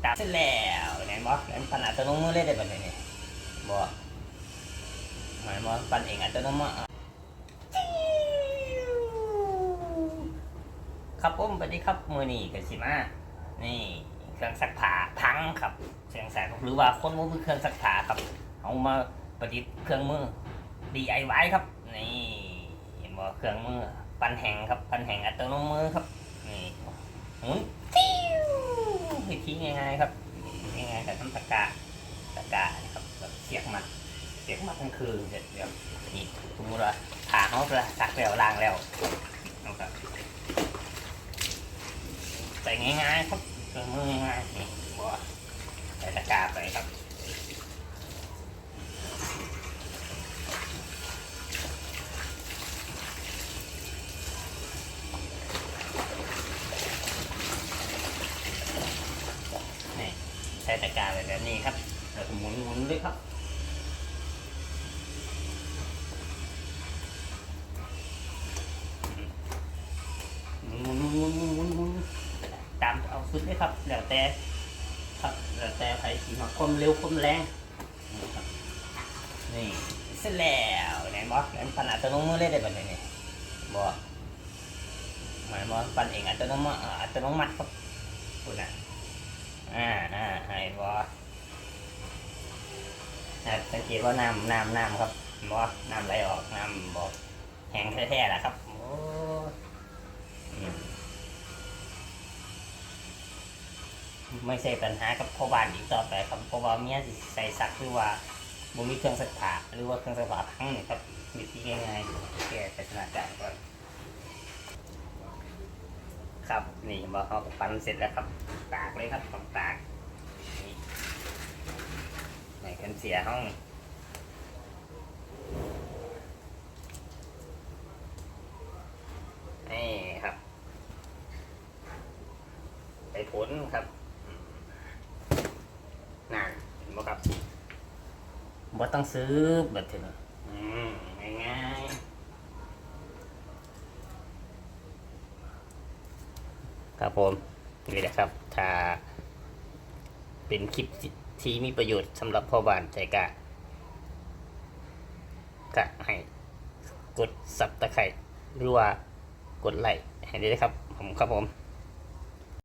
แต่เสร็จแล้วไหนบอกนั้นปั่นอัตโนมือเลยได้แบบนี้บอกหมายว่าปั่นเองอัตโนมืออะครับผมสวัสดีครับมือนี่กันสิมา นี่เครื่องซักผ้าพังครับเครื่องซักหรือว่าคนมือเครื่องซักผ้าครับ เอามาประดิษฐ์เครื่องมือ DIY ครับ นี่เห็นบ่เครื่องมือ ปั้นแห้งครับ ปั้นแห้งอัตโนมือครับ นี่ หมุนติ้ววิธีง่ายๆครับง่ายๆแต่ทำตะกร้าตะกานะครับแบบเสียกมันเสียกมันทั้งคืนเดี๋ยวเดี๋ยวนี่สมมติว่าผ่าเขาละสักแล้วล้างแล้วเอาครับใส่ง่ายๆครับเครื่องมือง่ายๆนี่บอส่ตะกร้าไปครับ นี่ใช้ ตะกร้าแบบนี้ครับเราหมุนหมุนด้วยครับหมุนหมุนหมุนหมุนหมุนหมุนตามเอาสุดเลยครับ แล้วแต่ครับแล้วแต่ใครสีมาคมเร็วคมแรงนี่เสร็จแล้วไหนบอสแล้วปั่นอัตโนมือเลยได้แบบนี้บอสหมายว่าปั่นเองอัตโนมัติอัตโนมัติครับคุณน่ะ อ่าอ่าไอ้บอนะ สังเกตว่าน้ำน้ำน้ำครับบอน้ำไหลออกน้ำบอแห้งแท้ๆแหละครับโอ้อืมไม่ใช่ปัญหากับพ่อบ้านอีกต่อไปครับเพราะว่าเมียสิใส่ซักหรือว่าบ่มีเครื่องซักผ้าหรือว่าเครื่องซักผ้าพังนี่ครับวิธีง่ายๆแก้ปัญหาการก่อนครับนี่บอเขาก็ปั้นเสร็จแล้วครับ ตากเลยครับต้องตากนี่ไหนกัน เสียห้อง นี่ครับ ไปผลครับอืมนั่นเห็นบ่ครับบ่ต้องซื้อแบบนี้อืมง่ายๆ ครับผม นี่แหละครับ ถ้าเป็นคลิป ที่มีประโยชน์สำหรับพ่อบ้านใจกะกะให้กดสับตะไคร้หรือว่ากดไลค์ให้ด้เลยครับผมครับผม